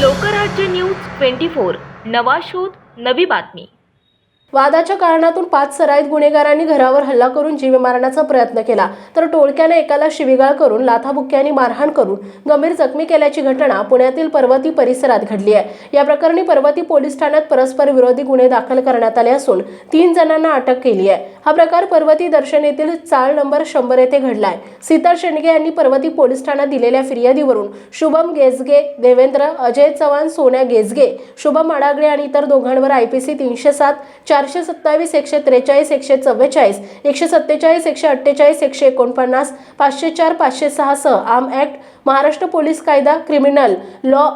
Lokrajya news twenty four. नवा शोध नवी बातमी. वादाच्या कारणातून पाच सराईत गुन्हेगारांनी घरावर हल्ला करून जीव मारण्याचा प्रयत्न केला. तर टोळक्याने एकाला शिवीगाळ करून लाथाबुक्क्यांनी मारहाण करून गंभीर जखमी केल्याची घटना पुण्यातील पर्वती परिसरात घडली आहे. या प्रकरणी पर्वती पोलीस ठाण्यात परस्पर विरोधी गुन्हे दाखल करण्यात आले असून तीन जणांना अटक केली आहे. हा प्रकार पर्वती दर्शन येथील चाळ नंबर शंभर येथे घडलाय. सीता शेंडगे यांनी पर्वती पोलीस ठाण्यात दिलेल्या फिर्यादीवरून शुभम गेजगे देवेंद्र अजय चव्हाण सोन्या गेजगे शुभम आडागळे आणि इतर दोघांवर आय पी सी तीनशे सात चारशे सत्तावीस एकशे त्रेचाळीस एकशे चव्वेचाळीस एकशे सत्तेचाळीस एकशे अठ्ठेचाळीस एकशे एकोणपन्नास पाचशे चार पाचशे सहा सह आम ॲक्ट महाराष्ट्र पोलीस कायदा क्रिमिनल लॉ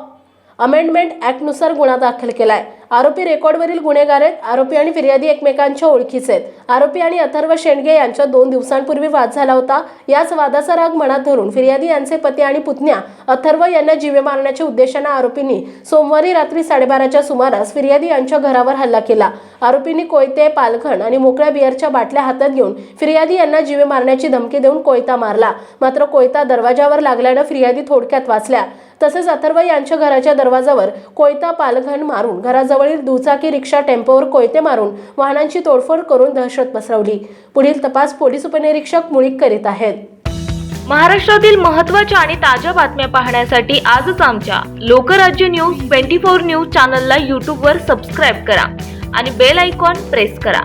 अमेंडमेंट ॲक्टनुसार गुन्हा दाखल केलाय. आरोपी रेकॉर्डवरील गुन्हेगार आहेत आरोपी आणि फिर्यादी एकमेकांच्या ओळखीचे आहेत. आरोपी आणि अथर्व शेंडगे यांच्या दोन दिवसांपूर्वी वाद झाला होता. याच वादाचा राग मनात धरून फिर्यादी यांचे पती आणि पुतण्या अथर्व यांना जीवे मारण्याच्या उद्देशानं आरोपींनी सोमवारी रात्री साडेबाराच्या सुमारास फिर्यादी यांच्या घरावर हल्ला केला. आरोपींनी कोयते पालखण आणि मोकळ्या बियरच्या बाटल्या हातात घेऊन फिर्यादी यांना जीवे मारण्याची धमकी देऊन कोयता मारला. मात्र कोयता दरवाजावर लागल्यानं फिर्यादी थोडक्यात वाचल्या. तसेच अथर्व यांच्या घराच्या दरवाजावर कोयता पालघन मारून घराजवळील दुचाकी रिक्षा टेम्पोवर कोयते मारून वाहनांची तोडफोड करून दहशत पसरवली. पुढील तपास पोलीस उपनिरीक्षक मुळीक करीत आहेत. महाराष्ट्रातील महत्त्वाच्या आणि ताज्या बातम्या पाहण्यासाठी आजच आमच्या Lokrajya news twenty four news चॅनलला यूट्यूबवर सबस्क्राईब करा आणि बेल आयकॉन प्रेस करा.